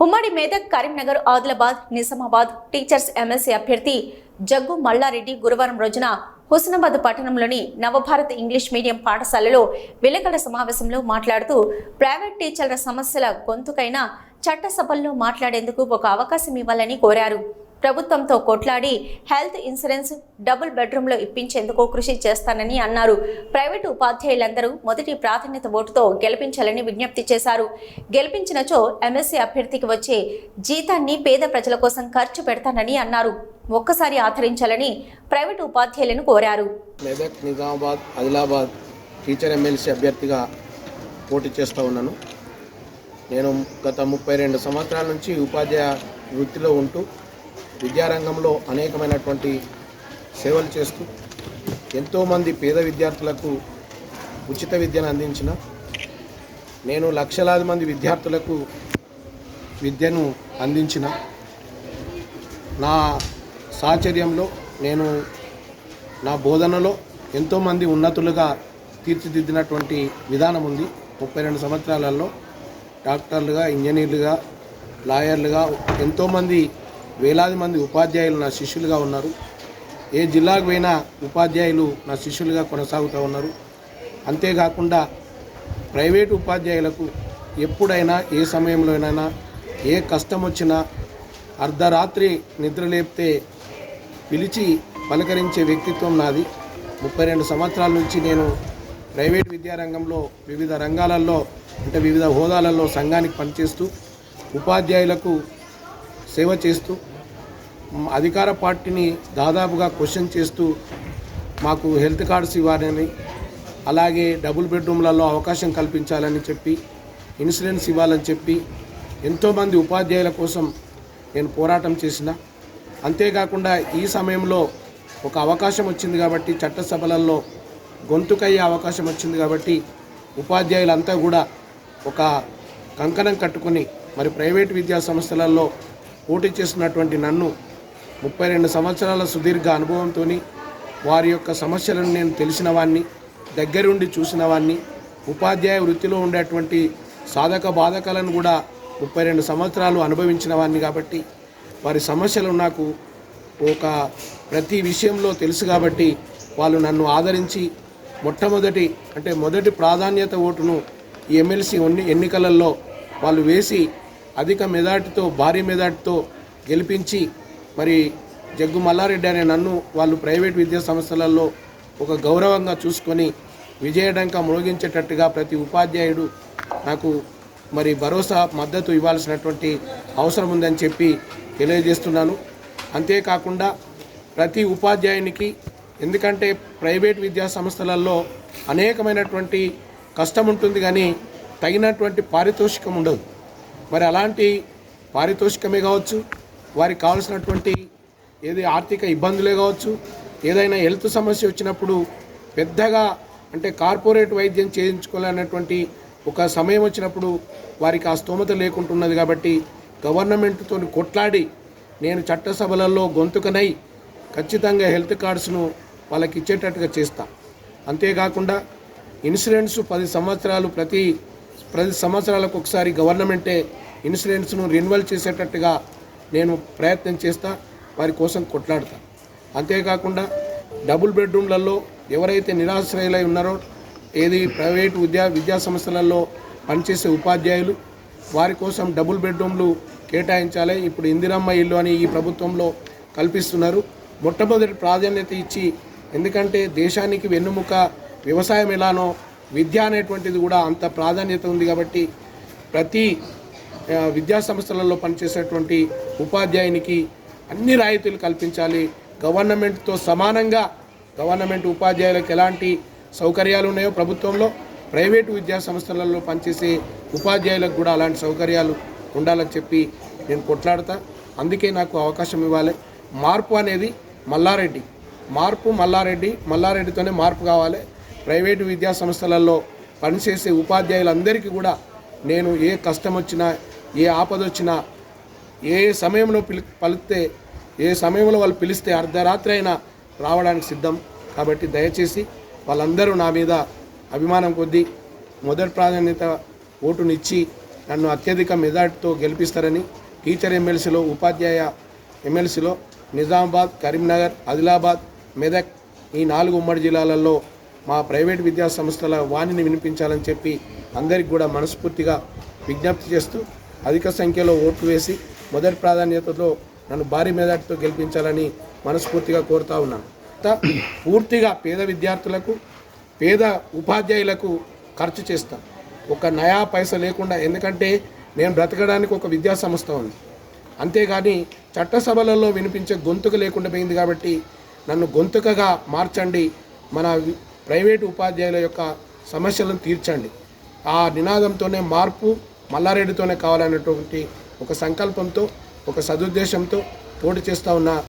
ఉమ్మడి Medak Karimnagar Adilabad Nizamabad teachers MLC అభ్యర్థి జగ్గు మల్లారెడ్డి గురువారం రోజున హుస్నాబాద్ పట్టణంలోని నవభారత్ ఇంగ్లీష్ మీడియం పాఠశాలలో విలేకరుల సమావేశంలో మాట్లాడుతూ ప్రైవేట్ టీచర్ల సమస్యల గొంతుకైన చట్టసభల్లో మాట్లాడేందుకు ఒక అవకాశం ఇవ్వాలని కోరారు. ప్రభుత్వంతో కొట్లాడి హెల్త్ ఇన్సూరెన్స్ డబుల్ బెడ్రూమ్లో ఇప్పించేందుకు కృషి చేస్తానని అన్నారు. ప్రైవేటు ఉపాధ్యాయులందరూ మొదటి ప్రాధాన్యత ఓటుతో గెలిపించాలని విజ్ఞప్తి చేశారు. గెలిపించినచో ఎంఎస్సీ అభ్యర్థికి వచ్చే జీతాన్ని పేద ప్రజల కోసం ఖర్చు పెడతానని అన్నారు. ఒక్కసారి ఆదరించాలని ప్రైవేటు ఉపాధ్యాయులను కోరారు. మెదక్ నిజామాబాద్ ఆదిలాబాద్ టీచర్ ఎమ్మెల్సీ అభ్యర్థిగా పోటీ చేస్తూ ఉన్నాను. నేను గత ముప్పై రెండు సంవత్సరాల నుంచి ఉపాధ్యాయ వృత్తిలో ఉంటూ విద్యారంగంలో అనేకమైనటువంటి సేవలు చేస్తూ ఎంతోమంది పేద విద్యార్థులకు ఉచిత విద్యను అందించిన నేను లక్షలాది మంది విద్యార్థులకు విద్యను అందించిన. నా సాహచర్యంలో నేను నా బోధనలో ఎంతోమంది ఉన్నతులుగా తీర్చిదిద్దినటువంటి విధానం ఉంది. ముప్పై రెండు సంవత్సరాలలో డాక్టర్లుగా ఇంజనీర్లుగా లాయర్లుగా ఎంతోమంది వేలాది మంది ఉపాధ్యాయులు నా శిష్యులుగా ఉన్నారు. ఏ జిల్లాకు పోయినా ఉపాధ్యాయులు నా శిష్యులుగా కొనసాగుతూ ఉన్నారు. అంతేకాకుండా ప్రైవేటు ఉపాధ్యాయులకు ఎప్పుడైనా ఏ సమయంలోనైనా ఏ కష్టం వచ్చినా అర్ధరాత్రి నిద్రలేపితే పిలిచి పలకరించే వ్యక్తిత్వం నాది. ముప్పై రెండు సంవత్సరాల నుంచి నేను ప్రైవేట్ విద్యారంగంలో వివిధ రంగాలలో అంటే వివిధ హోదాలలో సంఘానికి పనిచేస్తూ ఉపాధ్యాయులకు సేవ చేస్తూ అధికార పార్టీని దాదాపుగా క్వశ్చన్ చేస్తూ మాకు హెల్త్ కార్డ్స్ ఇవ్వాలని అలాగే డబుల్ బెడ్రూమ్లలో అవకాశం కల్పించాలని చెప్పి ఇన్సూరెన్స్ ఇవ్వాలని చెప్పి ఎంతోమంది ఉపాధ్యాయుల కోసం నేను పోరాటం చేసిన. అంతేకాకుండా ఈ సమయంలో ఒక అవకాశం వచ్చింది కాబట్టి చట్టసభలలో గొంతుకయ్యే అవకాశం వచ్చింది కాబట్టి ఉపాధ్యాయులంతా కూడా ఒక కంకణం కట్టుకొని మరి ప్రైవేట్ విద్యా సంస్థలలో పోటీ చేస్తున్నటువంటి నన్ను ముప్పై రెండు సంవత్సరాల సుదీర్ఘ అనుభవంతో వారి యొక్క సమస్యలను నేను తెలిసిన వాడిని దగ్గరుండి చూసిన వాడిని ఉపాధ్యాయ వృత్తిలో ఉండేటువంటి సాధక బాధకాలను కూడా ముప్పై రెండు సంవత్సరాలు అనుభవించిన వాడిని కాబట్టి వారి సమస్యలు నాకు ఒక ప్రతి విషయంలో తెలుసు కాబట్టి వాళ్ళు నన్ను ఆదరించి మొట్టమొదటి అంటే మొదటి ప్రాధాన్యత ఓటును ఎమ్మెల్సీ ఎన్నికలలో వాళ్ళు వేసి అధిక మెజార్టీతో భారీ మెజార్టీతో గెలిపించి మరి జగ్గు మల్లారెడ్డి అనే నన్ను వాళ్ళు ప్రైవేట్ విద్యా సంస్థలలో ఒక గౌరవంగా చూసుకొని విజయడంక మోగించేటట్టుగా ప్రతి ఉపాధ్యాయుడు నాకు మరి భరోసా మద్దతు ఇవ్వాల్సినటువంటి అవసరం ఉందని చెప్పి తెలియజేస్తున్నాను. అంతేకాకుండా ప్రతి ఉపాధ్యాయునికి ఎందుకంటే ప్రైవేట్ విద్యా సంస్థలలో అనేకమైనటువంటి కష్టం ఉంటుంది కానీ తగినటువంటి పారితోషికం ఉండదు మరి అలాంటి పారితోషికమే కావచ్చు వారికి కావాల్సినటువంటి ఏది ఆర్థిక ఇబ్బందులే కావచ్చు ఏదైనా హెల్త్ సమస్య వచ్చినప్పుడు పెద్దగా అంటే కార్పొరేట్ వైద్యం చేయించుకోవాలన్నటువంటి ఒక సమయం వచ్చినప్పుడు వారికి ఆ స్తోమత లేకుంటున్నది కాబట్టి గవర్నమెంట్తో కొట్లాడి నేను చట్టసభలలో గొంతుకనై ఖచ్చితంగా హెల్త్ కార్డ్స్ను వాళ్ళకి ఇచ్చేటట్టుగా చేస్తా. అంతేకాకుండా ఇన్సూరెన్స్ పది సంవత్సరాలు ప్రతి ప్రతి సంవత్సరాలకు ఒకసారి గవర్నమెంటే ఇన్సూరెన్స్ను రెన్యువల్ చేసేటట్టుగా నేను ప్రయత్నం చేస్తా వారి కోసం కొట్లాడతా. అంతేకాకుండా డబుల్ బెడ్రూమ్లలో ఎవరైతే నిరాశ్రయులై ఉన్నారో ఏది ప్రైవేట్ విద్యా విద్యా సంస్థలలో పనిచేసే ఉపాధ్యాయులు వారి కోసం డబుల్ బెడ్రూమ్లు కేటాయించాలి. ఇప్పుడు ఇందిరమ్మ ఇల్లు అని ఈ ప్రభుత్వంలో కల్పిస్తున్నారు. మొట్టమొదటి ప్రాధాన్యత ఇచ్చి ఎందుకంటే దేశానికి వెన్నుముక వ్యవసాయం ఎలానో విద్య అనేటువంటిది కూడా అంత ప్రాధాన్యత ఉంది కాబట్టి ప్రతి విద్యా సంస్థలలో పనిచేసేటువంటి ఉపాధ్యాయునికి అన్ని రాయితీలు కల్పించాలి. గవర్నమెంట్తో సమానంగా గవర్నమెంట్ ఉపాధ్యాయులకు ఎలాంటి సౌకర్యాలు ఉన్నాయో ప్రభుత్వంలో ప్రైవేటు విద్యా సంస్థలలో పనిచేసే ఉపాధ్యాయులకు కూడా అలాంటి సౌకర్యాలు ఉండాలని చెప్పి నేను కొట్లాడతా. అందుకే నాకు అవకాశం ఇవ్వాలి. మార్పు అనేది మల్లారెడ్డి. మార్పు మల్లారెడ్డి మల్లారెడ్డితోనే మార్పు కావాలి. ప్రైవేటు విద్యా సంస్థలలో పనిచేసే ఉపాధ్యాయులందరికీ కూడా నేను ఏ కష్టం వచ్చినా ఏ ఆపద వచ్చినా ఏ సమయంలో పిలి పలిస్తే ఏ సమయంలో వాళ్ళు పిలిస్తే అర్ధరాత్రి అయినా రావడానికి సిద్ధం. కాబట్టి దయచేసి వాళ్ళందరూ నా మీద అభిమానం కొద్దీ మొదటి ప్రాధాన్యత ఓటునిచ్చి నన్ను అత్యధిక మెజార్టీతో గెలిపిస్తారని టీచర్ ఎమ్మెల్సీలో ఉపాధ్యాయ ఎమ్మెల్సీలో నిజామాబాద్ కరీంనగర్ ఆదిలాబాద్ మెదక్ ఈ నాలుగు ఉమ్మడి జిల్లాలలో మా ప్రైవేట్ విద్యా సంస్థల వాణిని వినిపించాలని చెప్పి అందరికి కూడా మనస్ఫూర్తిగా విజ్ఞప్తి చేస్తూ అధిక సంఖ్యలో ఓట్లు వేసి మొదటి ప్రాధాన్యతతో నన్ను భారీ మెజార్టీతో గెలిపించాలని మనస్ఫూర్తిగా కోరుతా ఉన్నాను. త- పూర్తిగా పేద విద్యార్థులకు పేద ఉపాధ్యాయులకు ఖర్చు చేస్తాం ఒక నయా పైస లేకుండా ఎందుకంటే నేను బ్రతకడానికి ఒక విద్యా సంస్థ ఉంది. అంతేగాని చట్టసభలలో వినిపించే గొంతుక లేకుండా పోయింది కాబట్టి నన్ను గొంతుకగా మార్చండి. మన ప్రైవేటు ఉపాధ్యాయుల యొక్క సమస్యలను తీర్చండి. ఆ నినాదంతోనే మార్పు మల్లారెడ్డితోనే కావాలనేటువంటి ఒక సంకల్పంతో ఒక సదుద్దేశంతో పోటీ చేస్తూ ఉన్న